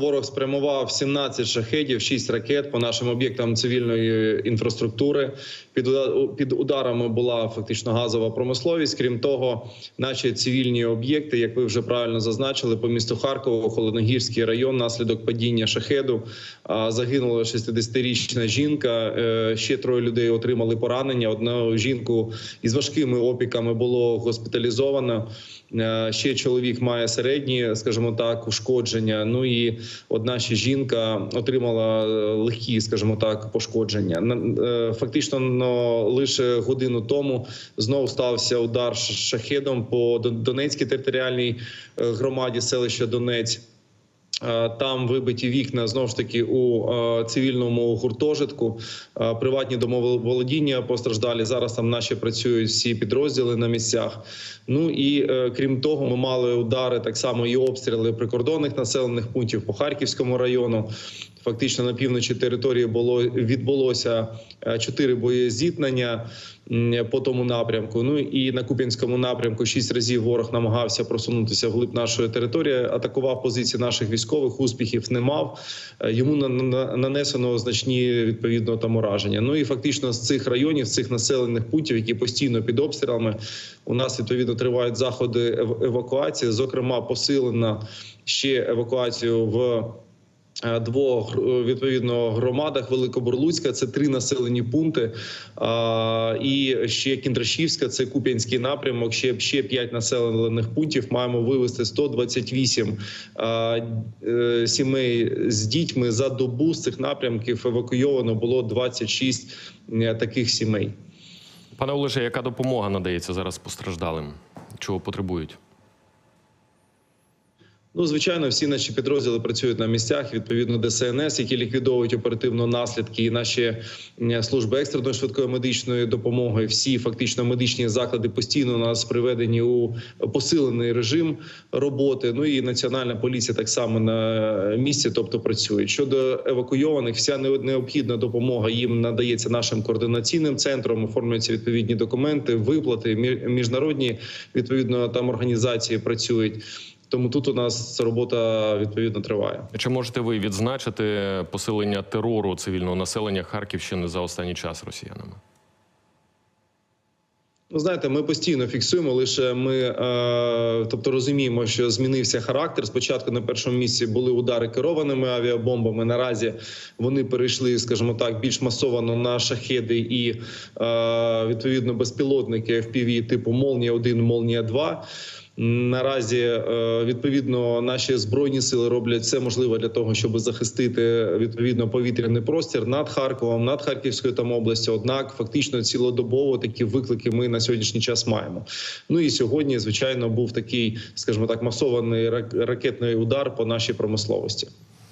Ворог спрямував 17 шахедів, 6 ракет по нашим об'єктам цивільної інфраструктури. Під під ударами була фактично газова промисловість. Крім того, наші цивільні об'єкти, як ви вже правильно зазначили, по місту Харкову, Холодногірський район, наслідок падіння шахеду загинула 60-річна жінка. Е, Ще троє людей отримали поранення. Одну жінку із важкими опіками було госпіталізовано. Е, Ще чоловік має середні, скажімо так, ушкодження. Ну і одна ще жінка отримала е, легкі, скажімо так, пошкодження. Е, Фактично, но лише годину тому знову стався удар шахедом по Донецькій територіальній е, громаді селища Донець. Е, Там вибиті вікна знову ж таки у е, цивільному гуртожитку. Е, Приватні домоволодіння постраждалі. Зараз там наші працюють всі підрозділи на місцях. Ну і крім того, ми мали удари так само і обстріли прикордонних населених пунктів по Харківському району. Фактично на півночі території було відбулося е, чотири боєзіткнення по тому напрямку. Ну і на Куп'янському напрямку шість разів ворог намагався просунутися вглиб нашої території. Атакував позиції наших військових. Успіхів не мав. Е, Йому на- на- нанесено значні відповідно там ураження. Ну і фактично з цих районів, з цих населених пунктів, які постійно під обстрілами, у нас відповідно тривають заходи ев- евакуації. Зокрема, посилена ще евакуацію в. Е, Двох е, відповідно громадах Великобурлуцька це три населені пункти. А, і ще Кіндрашівська, це Куп'янський напрямок. Ще ще п'ять населених пунктів. Маємо вивести 128 а, е, сімей з дітьми за добу з цих напрямків евакуйовано було 26 е, таких сімей. Пане Олеже, яка допомога надається зараз постраждалим? Чого потребують? Ну, звичайно, всі наші підрозділи працюють на місцях. Відповідно, ДСНС, які ліквідовують оперативно наслідки, і наші служби екстреної швидкої медичної допомоги. Всі фактично медичні заклади постійно у нас приведені у посилений режим роботи. Ну і національна поліція так само на місці, тобто працює. Щодо евакуйованих, вся необхідна допомога їм надається нашим координаційним центром. Оформлюються відповідні документи, виплати. мі- Міжнародні відповідно там організації працюють. Тому тут у нас робота відповідно триває. Чи можете ви відзначити посилення терору цивільного населення Харківщини за останній час росіянами? Ну, знаєте, ми постійно фіксуємо. Лише ми, е, тобто, розуміємо, що змінився характер. Спочатку на першому місці були удари керованими авіабомбами. Наразі вони перейшли, скажімо так, більш масовано на шахеди і е, відповідно безпілотники FPV типу Молнія 1 Молнія 2 Наразі е, відповідно наші збройні сили роблять все можливе для того, щоб захистити відповідно повітряний простір над Харковом, над Харківською там областю. Однак, фактично, цілодобово такі виклики ми на сьогоднішній час маємо. Ну і сьогодні, звичайно, був такий, скажімо так, масований рак- ракетний удар по нашій промисловості.